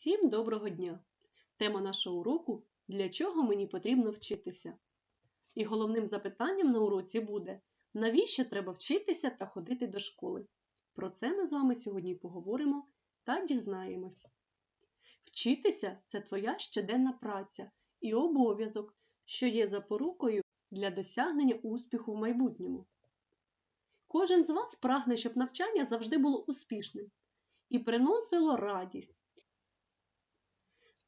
Всім доброго дня! Тема нашого уроку для чого мені потрібно вчитися? І головним запитанням на уроці буде: навіщо треба вчитися та ходити до школи? Про це ми з вами сьогодні поговоримо та дізнаємось. Вчитися це твоя щоденна праця і обов'язок, що є запорукою для досягнення успіху в майбутньому. Кожен з вас прагне, щоб навчання завжди було успішним і приносило радість.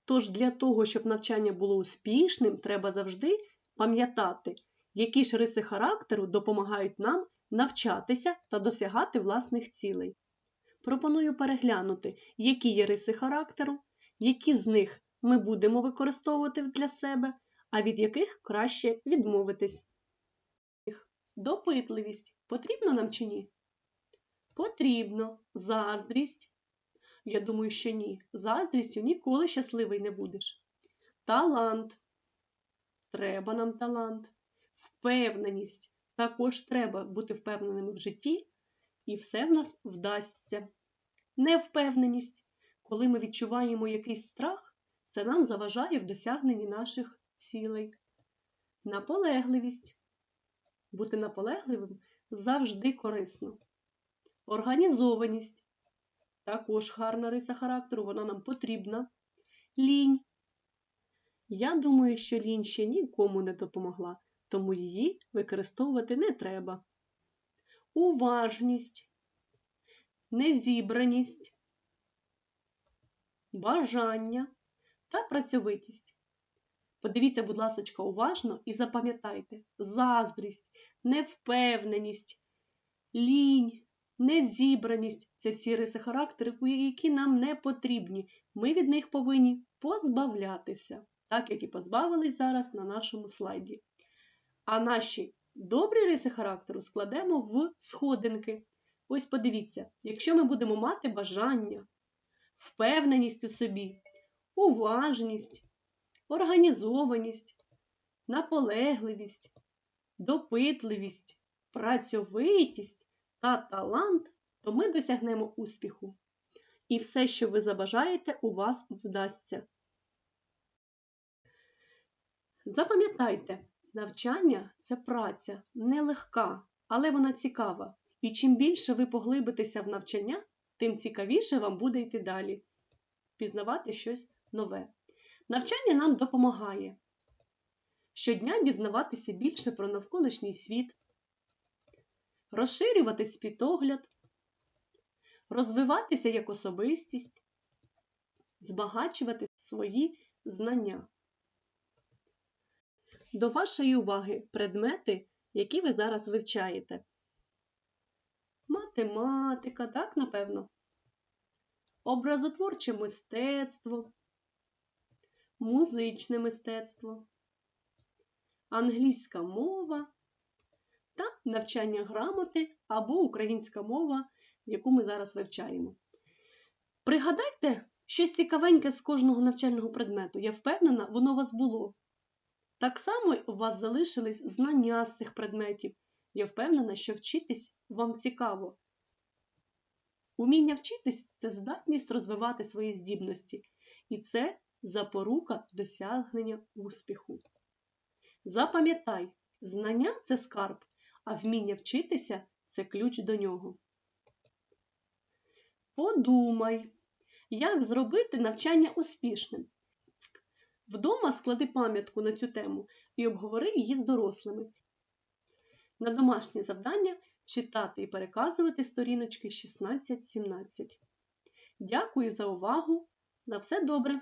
Тож для того, щоб навчання було успішним, треба завжди пам'ятати, які ж риси характеру допомагають нам навчатися та досягати власних цілей. Пропоную переглянути, які є риси характеру, які з них ми будемо використовувати для себе, а від яких краще відмовитись. Допитливість потрібно нам чи ні? Потрібно. Заздрість. Я думаю, що ні. Заздрістю ніколи щасливий не будеш. Талант. Треба нам талант. Впевненість. Також треба бути впевненими в житті, і все в нас вдасться. Невпевненість. Коли ми відчуваємо якийсь страх, це нам заважає в досягненні наших цілей. Наполегливість. Бути наполегливим завжди корисно. Організованість. Також гарна риса характеру, вона нам потрібна. Лінь. Я думаю, що лінь ще нікому не допомогла, тому її використовувати не треба. Уважність, незібраність, бажання та працьовитість. Подивіться, будь ласка, уважно і запам'ятайте заздрість, невпевненість, лінь, незібраність це всі риси характеру, які нам не потрібні. Ми від них повинні позбавлятися, так як і позбавились зараз на нашому слайді. А наші добрі риси характеру складемо в сходинки. Ось подивіться, якщо ми будемо мати бажання, впевненість у собі, уважність, організованість, наполегливість, допитливість, працьовитість та талант, то ми досягнемо успіху. І все, що ви забажаєте, у вас вдасться. Запам'ятайте, навчання це праця нелегка, але вона цікава. І чим більше ви поглибитеся в навчання, тим цікавіше вам буде йти далі, пізнавати щось нове. Навчання нам допомагає щодня дізнаватися більше про навколишній світ, розширювати світогляд, розвиватися як особистість, збагачувати свої знання. До вашої уваги предмети, які ви зараз вивчаєте. Математика, так, напевно, образотворче мистецтво, музичне мистецтво, англійська мова навчання грамоти або українська мова, яку ми зараз вивчаємо. Пригадайте щось цікавеньке з кожного навчального предмету. Я впевнена, воно у вас було. Так само у вас залишились знання з цих предметів. Я впевнена, що вчитись вам цікаво. Уміння вчитись це здатність розвивати свої здібності. І це запорука досягнення успіху. Запам'ятай, знання це скарб, а вміння вчитися це ключ до нього. Подумай, як зробити навчання успішним. Вдома склади пам'ятку на цю тему і обговори її з дорослими. На домашнє завдання читати і переказувати сторіночки 16-17. Дякую за увагу! На все добре!